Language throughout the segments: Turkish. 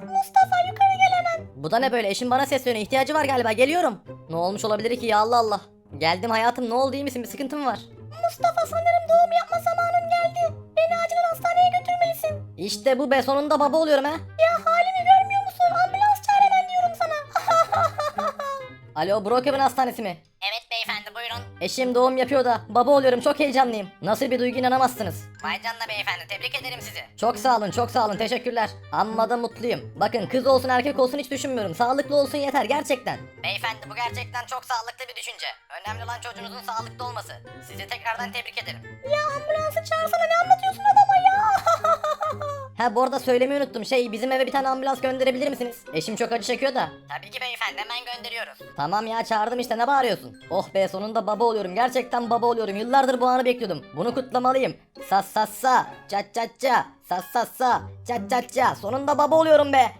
Mustafa yukarı gel hemen. Bu da ne böyle eşim bana sesleniyor ihtiyacı var galiba geliyorum. Ne olmuş olabilir ki ya Allah Allah. Geldim hayatım ne oldu iyi misin bir sıkıntın mı var? Mustafa sanırım doğum yapma zamanın geldi. Beni acilen hastaneye götürmelisin. İşte bu be sonunda baba oluyorum ha. Ya halimi görmüyor musun? Ambulans çağır hemen diyorum sana. Alo Brookhaven Hastanesi mi? evet beyefendi buyurun. Eşim doğum yapıyor da baba oluyorum çok heyecanlıyım. Nasıl bir duygu inanamazsınız. Vay canına beyefendi tebrik ederim sizi. Çok sağ olun çok sağ olun teşekkürler. Amma da mutluyum. Bakın kız olsun erkek olsun hiç düşünmüyorum. Sağlıklı olsun yeter gerçekten. Beyefendi bu gerçekten çok sağlıklı bir düşünce. Önemli olan çocuğunuzun sağlıklı olması. Sizi tekrardan tebrik ederim. Ya ambulansı çağırsana ne anlatıyorsun adama ya? Ha bu arada söylemeyi unuttum. Şey bizim eve bir tane ambulans gönderebilir misiniz? Eşim çok acı çekiyor da. Tabii ki beyefendi hemen gönderiyoruz. Tamam ya çağırdım işte ne bağırıyorsun? Oh be sonunda baba oluyorum. Gerçekten baba oluyorum. Yıllardır bu anı bekliyordum. Bunu kutlamalıyım. Sas sas sa. Çat çat ça. Sas sas sa. Çat çat ça. Sonunda baba oluyorum be.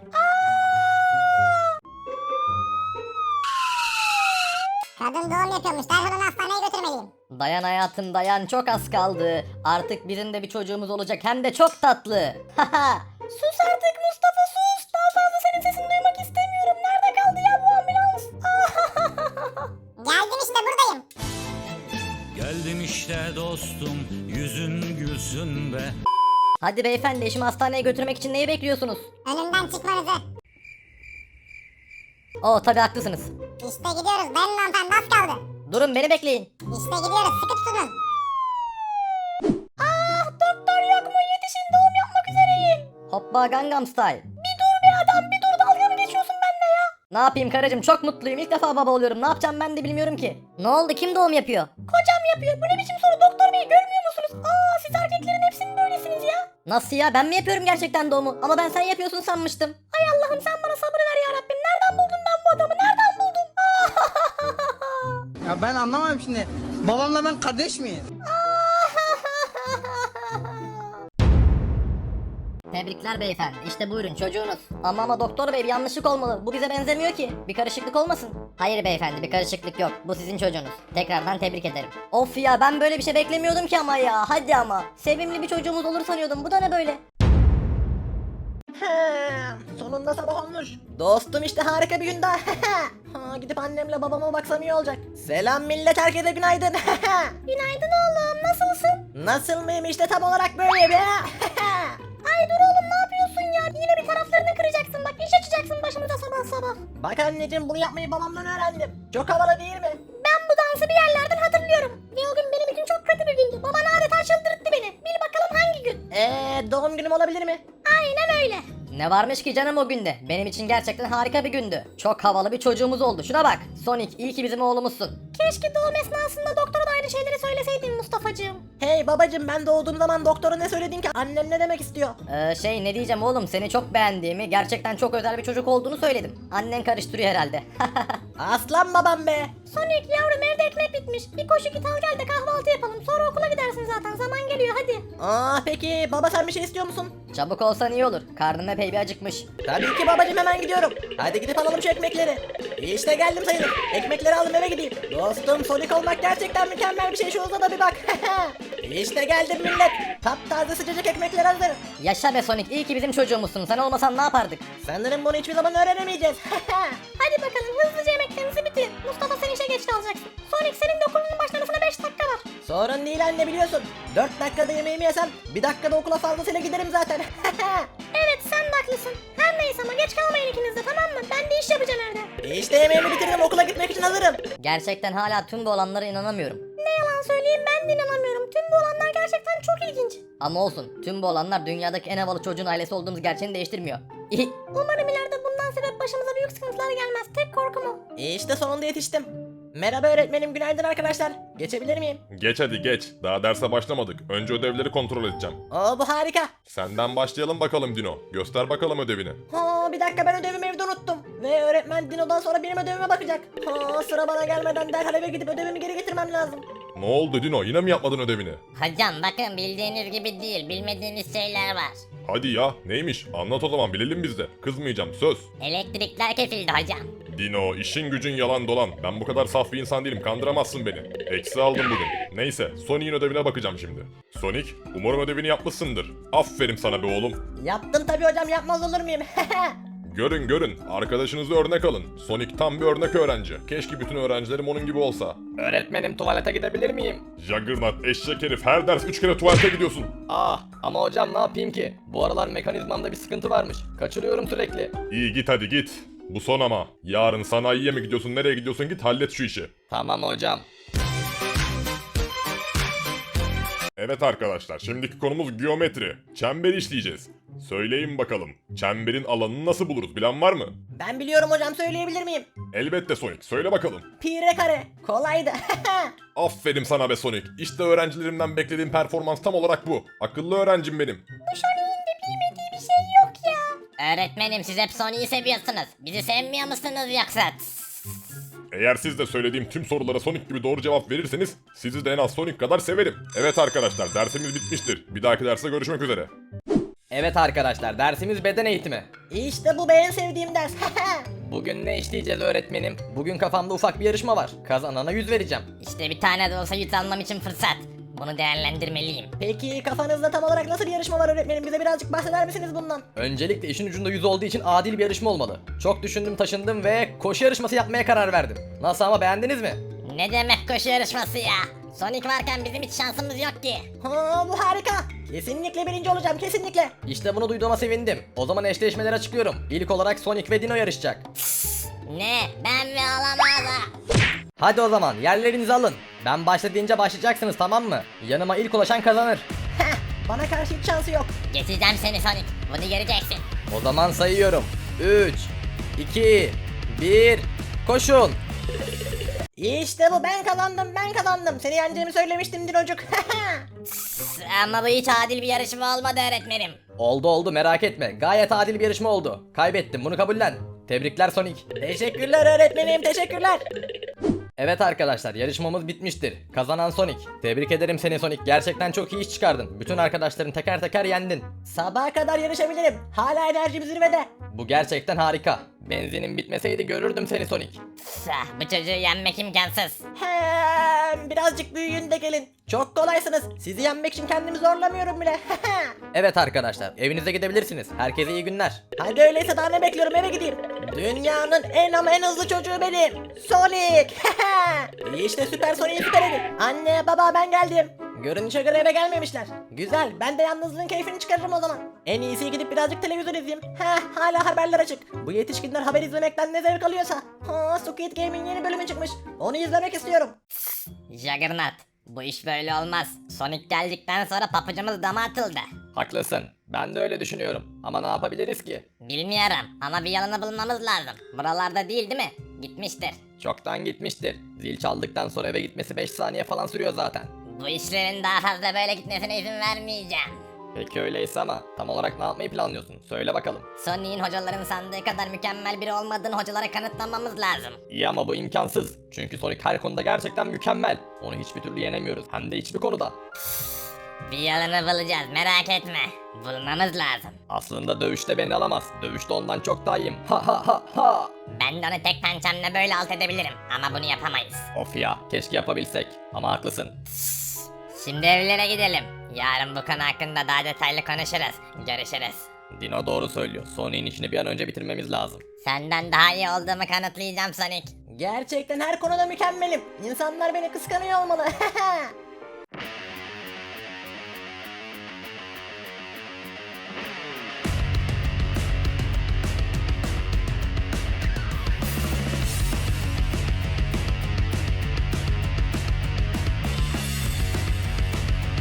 Kadın doğum yapıyormuş. Derhal onu hastaneye götürmeliyim. Dayan hayatım dayan çok az kaldı. Artık bizim de bir çocuğumuz olacak hem de çok tatlı. Haha. Sus artık Mustafa sus. Daha fazla senin sesini duymak istemiyorum. Nerede kaldı ya bu ambulans? Geldim işte buradayım. Geldim işte dostum yüzün gülsün be Hadi beyefendi eşimi hastaneye götürmek için neyi bekliyorsunuz? Önümden çıkmanızı. Oo tabi haklısınız. İşte gidiyoruz. Dayanın hanımefendi az kaldı. Durun beni bekleyin. İşte gidiyoruz. Sıkı tutunun. Ah doktor yok mu? Yetişin doğum yapmak üzereyim. Hoppa Gangnam Style. Ne yapayım karıcığım çok mutluyum ilk defa baba oluyorum ne yapacağım ben de bilmiyorum ki. Ne oldu kim doğum yapıyor? Kocam yapıyor. Bu ne biçim soru doktor bey görmüyor musunuz? Aa siz erkeklerin hepsinin böylesiniz ya. Nasıl ya ben mi yapıyorum gerçekten doğumu ama ben sen yapıyorsun sanmıştım. Ay Allah'ım sen bana sabır ver ya Rabbim. Nereden buldun ben bu adamı? Nereden buldun? Ya ben anlamam şimdi. Babamla ben kardeş miyiz? Tebrikler beyefendi işte buyurun çocuğunuz. Ama ama doktor bey bir yanlışlık olmalı bu bize benzemiyor ki. Bir karışıklık olmasın. Hayır beyefendi bir karışıklık yok bu sizin çocuğunuz. Tekrardan tebrik ederim. Of ya ben böyle bir şey beklemiyordum ki ama ya hadi ama. Sevimli bir çocuğumuz olur sanıyordum bu da ne böyle? Sonunda sabah olmuş. Dostum işte harika bir gün daha. ha, gidip annemle babama baksam iyi olacak. Selam millet herkese günaydın. günaydın oğlum nasılsın? Nasıl mıyım işte tam olarak böyle be. Ay dur oğlum ne yapıyorsun ya? Yine bir taraflarını kıracaksın bak iş açacaksın başımıza sabah sabah. Bak anneciğim bunu yapmayı babamdan öğrendim. Çok havalı değil mi? Ben bu dansı bir yerlerden hatırlıyorum. Ve o gün benim için çok kötü bir gündü. Baban adeta çıldırttı beni. Bil bakalım hangi gün? Eee doğum günüm olabilir mi? Aynen öyle. Ne varmış ki canım o günde? Benim için gerçekten harika bir gündü. Çok havalı bir çocuğumuz oldu. Şuna bak. Sonic iyi ki bizim oğlumuzsun. Keşke doğum esnasında doktora da aynı şeyleri söyleseydin Mustafa'cığım. Hey babacım ben doğduğum zaman doktora ne söyledin ki? Annem ne demek istiyor? Ee, şey ne diyeceğim oğlum seni çok beğendiğimi gerçekten çok özel bir çocuk olduğunu söyledim. Annen karıştırıyor herhalde. Aslan babam be. Sonic yavrum evde ekmek bitmiş. Bir koşu git al gel de kahvaltı yapalım. Sonra okula gidersin zaten zaman geliyor hadi. Aa peki baba sen bir şey istiyor musun? Çabuk olsan iyi olur. Karnım epey bir acıkmış. Tabii ki babacım hemen gidiyorum. Hadi gidip alalım şu ekmekleri. İşte geldim sayılır. Ekmekleri aldım eve gideyim. Dostum Sonic olmak gerçekten mükemmel bir şey şu odada bir bak. işte geldim millet. Taptaze sıcacık ekmekler hazır. Yaşa be Sonic iyi ki bizim çocuğumuzsun. Sen olmasan ne yapardık? Sanırım bunu hiçbir zaman öğrenemeyeceğiz. Hadi bakalım hızlıca yemeklerinizi bitirin. Mustafa sen işe geç kalacaksın. Sonic senin de okulunun başlamasına 5 dakika var. Sorun değil anne biliyorsun. 4 dakikada yemeğimi yesem bir dakikada okula fazlasıyla giderim zaten. evet sen de haklısın. Her neyse ama geç kalmayın ikiniz de tamam mı? Ben de iş yapacağım evde. İşte yemeğimi bitirdim okula gitmek için hazırım. Gerçekten hala tüm bu olanlara inanamıyorum. Ne yalan söyleyeyim ben de inanamıyorum. Çok ilginç. Ama olsun tüm bu olanlar dünyadaki en havalı çocuğun ailesi olduğumuz gerçeğini değiştirmiyor. Umarım ileride bundan sebep başımıza büyük sıkıntılar gelmez. Tek korkum o. İşte sonunda yetiştim. Merhaba öğretmenim günaydın arkadaşlar. Geçebilir miyim? Geç hadi geç. Daha derse başlamadık. Önce ödevleri kontrol edeceğim. Oo bu harika. Senden başlayalım bakalım Dino. Göster bakalım ödevini. Ha bir dakika ben ödevimi evde unuttum. Ve öğretmen Dino'dan sonra benim ödevime bakacak. Ha sıra bana gelmeden derhal eve gidip ödevimi geri getirmem lazım. Ne oldu Dino? Yine mi yapmadın ödevini? Hocam bakın bildiğiniz gibi değil bilmediğiniz şeyler var. Hadi ya neymiş anlat o zaman bilelim biz de. Kızmayacağım söz. Elektrikler kesildi hocam. Dino işin gücün yalan dolan. Ben bu kadar saf bir insan değilim kandıramazsın beni. Eksi aldım bugün. Neyse Sonic'in ödevine bakacağım şimdi. Sonic umarım ödevini yapmışsındır. Aferin sana be oğlum. Yaptım tabii hocam yapmaz olur muyum? Görün görün arkadaşınızı örnek alın. Sonic tam bir örnek öğrenci. Keşke bütün öğrencilerim onun gibi olsa. Öğretmenim tuvalete gidebilir miyim? Juggernaut eşek herif her ders 3 kere tuvalete gidiyorsun. Ah ama hocam ne yapayım ki? Bu aralar mekanizmamda bir sıkıntı varmış. Kaçırıyorum sürekli. İyi git hadi git. Bu son ama. Yarın sanayiye mi gidiyorsun nereye gidiyorsun git hallet şu işi. Tamam hocam. Evet arkadaşlar şimdiki konumuz geometri. Çember işleyeceğiz. Söyleyin bakalım. Çemberin alanını nasıl buluruz bilen var mı? ben biliyorum hocam söyleyebilir miyim? Elbette Sonic söyle bakalım. Pi r kare. Kolaydı. Aferin sana be Sonic. İşte öğrencilerimden beklediğim performans tam olarak bu. Akıllı öğrencim benim. Öğretmenim siz hep Sony'yi seviyorsunuz. Bizi sevmiyor musunuz yoksa? Eğer siz de söylediğim tüm sorulara Sonic gibi doğru cevap verirseniz sizi de en az Sonic kadar severim. Evet arkadaşlar dersimiz bitmiştir. Bir dahaki derste görüşmek üzere. Evet arkadaşlar dersimiz beden eğitimi. işte bu benim sevdiğim ders. Bugün ne işleyeceğiz öğretmenim? Bugün kafamda ufak bir yarışma var. Kazanana 100 vereceğim. İşte bir tane de olsa yüz almam için fırsat. Bunu değerlendirmeliyim. Peki kafanızda tam olarak nasıl bir yarışma var öğretmenim? Bize birazcık bahseder misiniz bundan? Öncelikle işin ucunda 100 olduğu için adil bir yarışma olmalı. Çok düşündüm taşındım ve koşu yarışması yapmaya karar verdim. Nasıl ama beğendiniz mi? Ne demek koşu yarışması ya? Sonic varken bizim hiç şansımız yok ki. Ha, bu harika. Kesinlikle birinci olacağım kesinlikle. İşte bunu duyduğuma sevindim. O zaman eşleşmeleri açıklıyorum. İlk olarak Sonic ve Dino yarışacak. Ne? Ben mi olamaz? Hadi o zaman yerlerinizi alın. Ben başladığınca başlayacaksınız tamam mı? Yanıma ilk ulaşan kazanır. Heh, bana karşı hiç şansı yok. Geçeceğim seni Sonic. Bunu göreceksin. O zaman sayıyorum. 3, 2, 1, koşun. İşte bu ben kazandım ben kazandım. Seni yeneceğimi söylemiştim Dinocuk. Ama bu hiç adil bir yarışma olmadı öğretmenim. Oldu oldu merak etme. Gayet adil bir yarışma oldu. Kaybettim bunu kabullen. Tebrikler Sonic. teşekkürler öğretmenim teşekkürler. Evet arkadaşlar yarışmamız bitmiştir. Kazanan Sonic. Tebrik ederim seni Sonic. Gerçekten çok iyi iş çıkardın. Bütün arkadaşların teker teker yendin. Sabaha kadar yarışabilirim. Hala enerjim zirvede. Bu gerçekten harika. Benzinin bitmeseydi görürdüm seni Sonic. Ah, bu çocuğu yenmek imkansız. Hem birazcık büyüyün de gelin. Çok kolaysınız. Sizi yenmek için kendimi zorlamıyorum bile. Evet arkadaşlar evinize gidebilirsiniz. Herkese iyi günler. Hadi öyleyse daha ne bekliyorum eve gideyim. Dünyanın en ama en hızlı çocuğu benim. Sonic. işte süper Sonic'in süperi. Anne baba ben geldim. Görünüşe göre eve gelmemişler. Güzel ben de yalnızlığın keyfini çıkarırım o zaman. En iyisi gidip birazcık televizyon izleyeyim. Heh hala haberler açık. Bu yetişkinler haber izlemekten ne zevk alıyorsa. Ha Squid Game'in yeni bölümü çıkmış. Onu izlemek istiyorum. Juggernaut. Bu iş böyle olmaz. Sonic geldikten sonra papucumuz dama atıldı. Haklısın. Ben de öyle düşünüyorum. Ama ne yapabiliriz ki? Bilmiyorum ama bir yolunu bulmamız lazım. Buralarda değil değil mi? Gitmiştir. Çoktan gitmiştir. Zil çaldıktan sonra eve gitmesi 5 saniye falan sürüyor zaten. Bu işlerin daha fazla böyle gitmesine izin vermeyeceğim. Peki öyleyse ama tam olarak ne yapmayı planlıyorsun? Söyle bakalım. Sony'in hocaların sandığı kadar mükemmel biri olmadığını hocalara kanıtlamamız lazım. İyi ama bu imkansız. Çünkü Sonic her konuda gerçekten mükemmel. Onu hiçbir türlü yenemiyoruz. Hem de hiçbir konuda. Bir yolunu bulacağız merak etme. Bulmamız lazım. Aslında dövüşte beni alamaz. Dövüşte ondan çok daha iyiyim. Ha ha ha ha. Ben de onu tek pençemle böyle alt edebilirim ama bunu yapamayız. Of ya keşke yapabilsek. Ama haklısın. Şimdi evlere gidelim. Yarın bu konu hakkında daha detaylı konuşuruz. Görüşürüz. Dino doğru söylüyor. Sonic'in işini bir an önce bitirmemiz lazım. Senden daha iyi olduğumu kanıtlayacağım Sonic. Gerçekten her konuda mükemmelim. İnsanlar beni kıskanıyor olmalı.